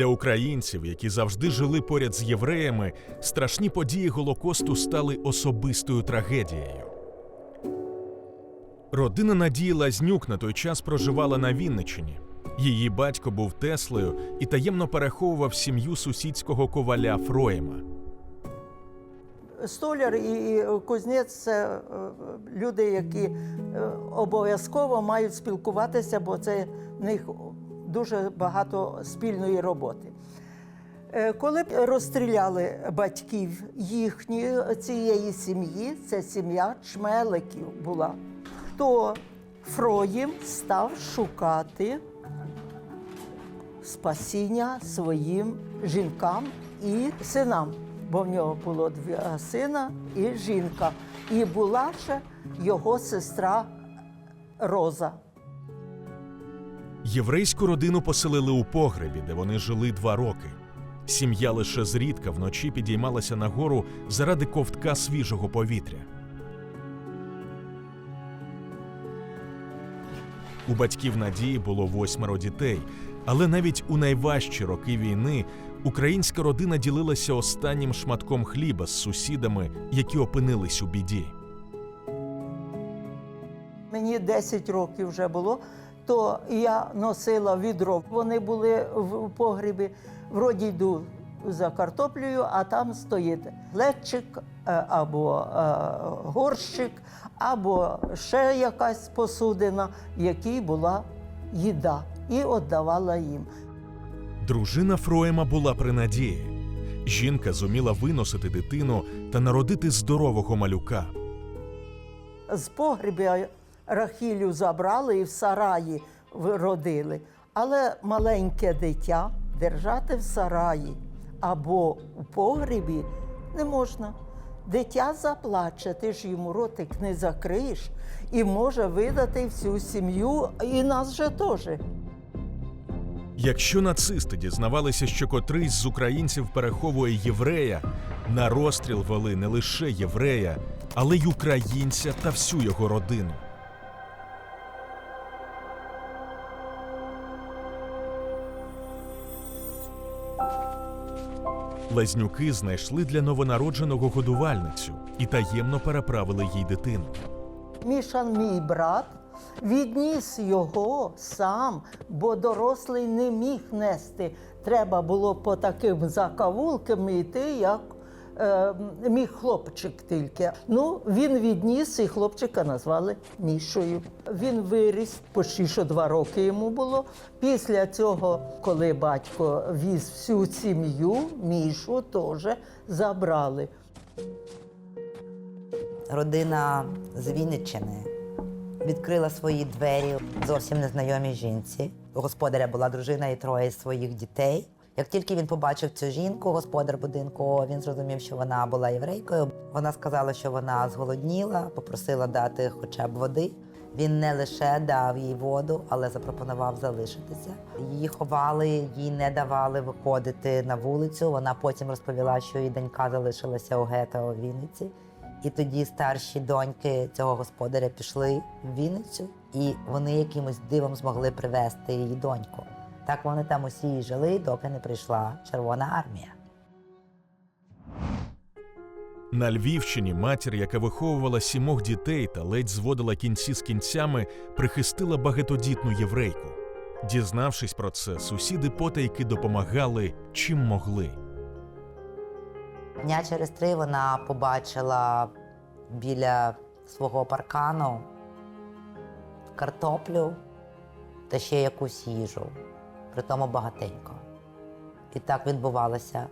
Для українців, які завжди жили поряд з євреями, страшні події Голокосту стали особистою трагедією. Родина Надії Лазнюк на той час проживала на Вінниччині. Її батько був Теслею і таємно переховував сім'ю сусідського коваля Фроєма. Столяр і кузнець це е, люди, які е, обов'язково мають спілкуватися, бо це в них дуже багато спільної роботи. Е, Коли розстріляли батьків їхньої цієї сім'ї, це сім'я чмеликів була, то Фроїм став шукати спасіння своїм жінкам і синам, бо в нього було дві сина і жінка. І була ще його сестра Роза. Єврейську родину поселили у погребі, де вони жили два роки. Сім'я лише зрідка вночі підіймалася нагору заради ковтка свіжого повітря. У батьків Надії було восьмеро дітей, але навіть у найважчі роки війни українська родина ділилася останнім шматком хліба з сусідами, які опинились у біді. Мені 10 років вже було, то я носила відро. Вони були в погребі, вроді йду за картоплею, а там стоїть глечик е, або е, горщик, або ще якась посудина, в якій була їда, і віддавала їм. Дружина Фроєма була при надії. Жінка зуміла виносити дитину та народити здорового малюка. З погребя Рахілю забрали і в сараї родили. Але маленьке дитя держати в сараї або у погребі не можна. Дитя заплаче, ти ж йому ротик не закриєш і може видати всю сім'ю, і нас же теж. Якщо нацисти дізнавалися, що котрийсь з українців переховує єврея, на розстріл вели не лише єврея, але й українця та всю його родину. Лазнюки знайшли для новонародженого годувальницю і таємно переправили їй дитину. Мішан, мій брат, відніс його сам, бо дорослий не міг нести. Треба було по таким закавулкам йти, як е, міг хлопчик тільки. Ну, він відніс і хлопчика назвали Мішою. Він виріс, почти що два роки йому було. Після цього, коли батько віз всю сім'ю, Мішу теж забрали. Родина з Вінниччини відкрила свої двері зовсім незнайомій жінці. У господаря була дружина і троє своїх дітей. Як тільки він побачив цю жінку, господар будинку, він зрозумів, що вона була єврейкою. Вона сказала, що вона зголодніла, попросила дати хоча б води. Він не лише дав їй воду, але запропонував залишитися. Її ховали, їй не давали виходити на вулицю. Вона потім розповіла, що її донька залишилася у гетто у Вінниці. І тоді старші доньки цього господаря пішли в Вінницю, і вони якимось дивом змогли привезти її доньку. Так вони там усі і жили, доки не прийшла Червона армія. На Львівщині матір, яка виховувала сімох дітей та ледь зводила кінці з кінцями, прихистила багатодітну єврейку. Дізнавшись про це, сусіди потайки допомагали чим могли. Дня через три вона побачила біля свого паркану картоплю та ще якусь їжу, при тому багатенько. І так відбувалося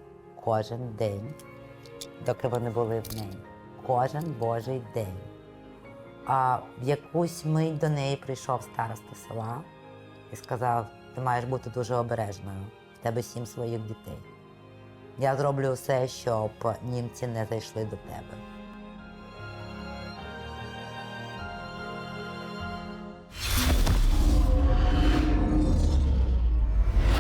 кожен день, доки вони були в неї. Кожен божий день. А в якусь мить до неї прийшов староста села і сказав: ти маєш бути дуже обережною, в тебе сім своїх дітей. Я зроблю все, щоб німці не зайшли до тебе.